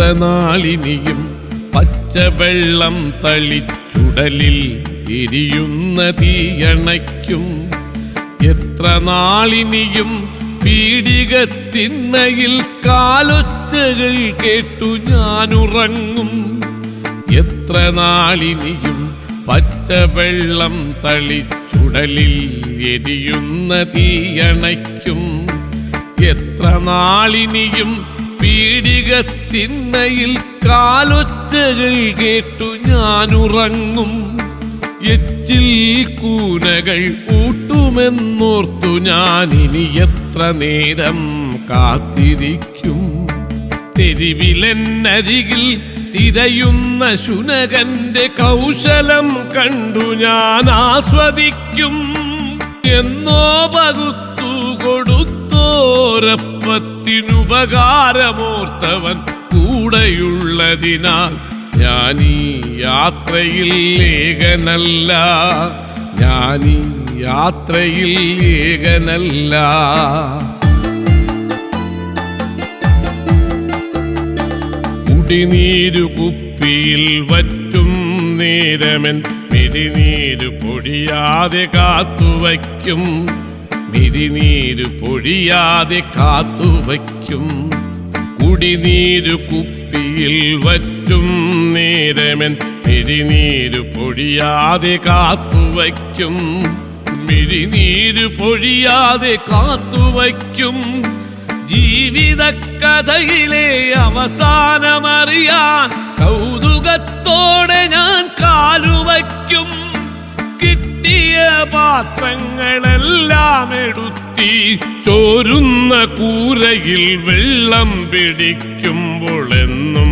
നാളിനിയും പച്ചവെള്ളം തളിച്ചുടലിൽ എരിയുന്ന തീയണയ്ക്കും. എത്ര നാളിനിയും പീഡികത്തിണ്ണയിൽ കാലൊച്ചകൾ കേട്ടു ഞാനുറങ്ങും. എത്ര നാളിനിയും പച്ചവെള്ളം തളിച്ചുടലിൽ എരിയുന്ന തീയണയ്ക്കും. എത്ര നാളിനിയും പീഡികത്തിണ്ണയിൽ കാലൊച്ചകൾ കേട്ടു ഞാനുറങ്ങും. എച്ചിൽ കൂനകൾ ഊട്ടുമെന്നോർത്തു ഞാനിനി എത്ര നേരം കാത്തിരിക്കും. തെരുവിലെന്നരികിൽ തിരയുന്ന ശുനകന്റെ കൗശലം കണ്ടു ഞാൻ ആസ്വദിക്കും. എന്നോ പകുത്തു കൊടുത്തോരപ്പത്തിനുപകാരമോർത്തവൻ കൂടെയുള്ളതിനാൽ ഞാൻ ഈ യാത്രയിൽ ഏകനല്ല. ഈ യാത്രയിൽ ഏകനല്ല. കുടിനീരു കുപ്പിയിൽ വറ്റും നേരമൻ. മിടിനീരു പൊടിയാതെ കാത്തുവയ്ക്കും. മിരിനീര് പൊടിയാതെ കാത്തുവയ്ക്കും. കുടിനീര് കുപ്പിയിൽ വറ്റും നേരമൻ മിരിനീര് പൊടിയാതെ കാത്തുവയ്ക്കും. മിരിനീര് പൊഴിയാതെ കാത്തുവയ്ക്കും. ജീവിതക്കഥയിലെ അവസാനമറിയാൻ കൗതുകത്തോടെ പാത്രങ്ങളെല്ലാം എടുത്തി ചോരുന്ന കൂരയിൽ വെള്ളം പിടിക്കുമ്പോൾ എന്നും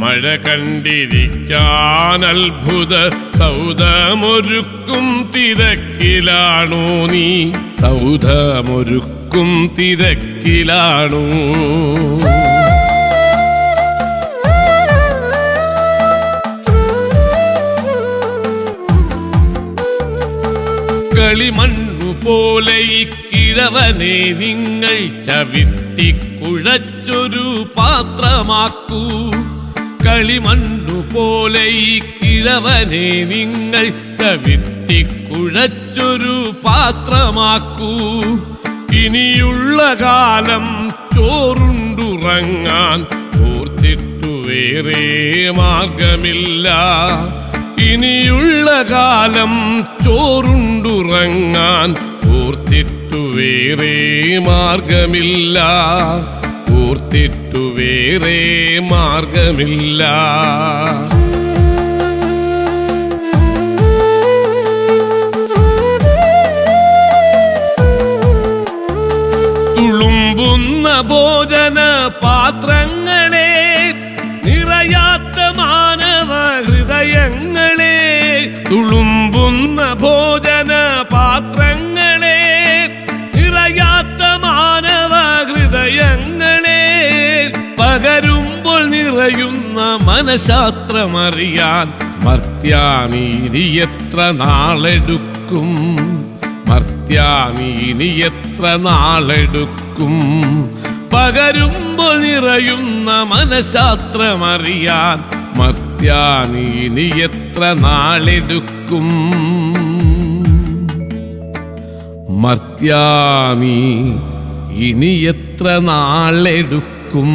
മഴ കണ്ടിരിക്കാൻ അത്ഭുത സൗദമൊരുക്കും തിരക്കിലാണോ നീ? സൗദമൊരുക്കും തിരക്കിലാണോ? കളിമണ്ണു പോലെ ഈ നിങ്ങൾ ചവിട്ടിക്കുഴച്ചൊരു പാത്രമാക്കൂ. കളിമണ്ണു പോലെ ഈ നിങ്ങൾ ചവിട്ടിക്കുഴച്ചൊരു പാത്രമാക്കൂ. ഇനിയുള്ള കാലം ചോറുണ്ടുറങ്ങാൻ ഓർത്തിട്ടു വേറെ മാർഗമില്ല. ഇനിയുള്ള കാലം ചോറുണ്ടുറങ്ങാൻ ഓർത്തിട്ടു വേറെ മാർഗമില്ല. ഓർത്തിട്ടു വേറെ മാർഗമില്ല. തുളുമ്പുന്ന ഭോജന പാത്രങ്ങളെ തുളുമ്പുന്ന ഭോജന പാത്രങ്ങളെ നിറയാത്ത മാനവ ഹൃദയങ്ങളെ പകരുമ്പോൾ നിറയുന്ന മനഃശാസ്ത്രമറിയാൻ മർത്യാമീനി എത്ര നാളെടുക്കും? മർത്യാനീനി എത്ര നാളെടുക്കും? പകരുമ്പോൾ നിറയുന്ന മനഃശാസ്ത്രമറിയാൻ മർത്യാനീനി എത്ര നാളെടുക്കും? മർത്യാനി ഇനി എത്ര നാളെടുക്കും?